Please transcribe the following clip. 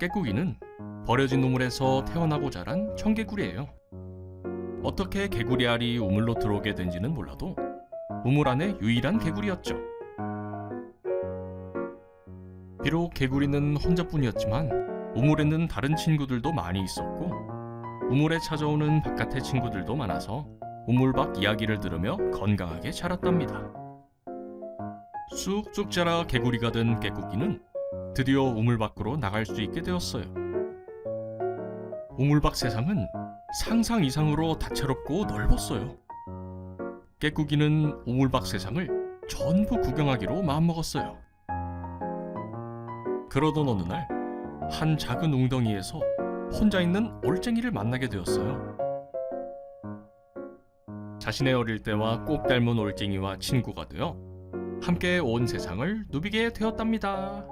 깨꾸기는 버려진 우물에서 태어나고 자란 청개구리예요. 어떻게 개구리 알이 우물로 들어오게 된지는 몰라도 우물 안에 유일한 개구리였죠. 비록 개구리는 혼자뿐이었지만 우물에는 다른 친구들도 많이 있었고 우물에 찾아오는 바깥의 친구들도 많아서 우물 밖 이야기를 들으며 건강하게 자랐답니다. 쑥쑥 자라 개구리가 된 깨꾸기는 드디어 우물 밖으로 나갈 수 있게 되었어요. 우물 밖 세상은 상상 이상으로 다채롭고 넓었어요. 깨꾸기는 우물 밖 세상을 전부 구경하기로 마음먹었어요. 그러던 어느 날, 한 작은 웅덩이에서 혼자 있는 올챙이를 만나게 되었어요. 자신의 어릴 때와 꼭 닮은 올챙이와 친구가 되어 함께 온 세상을 누비게 되었답니다.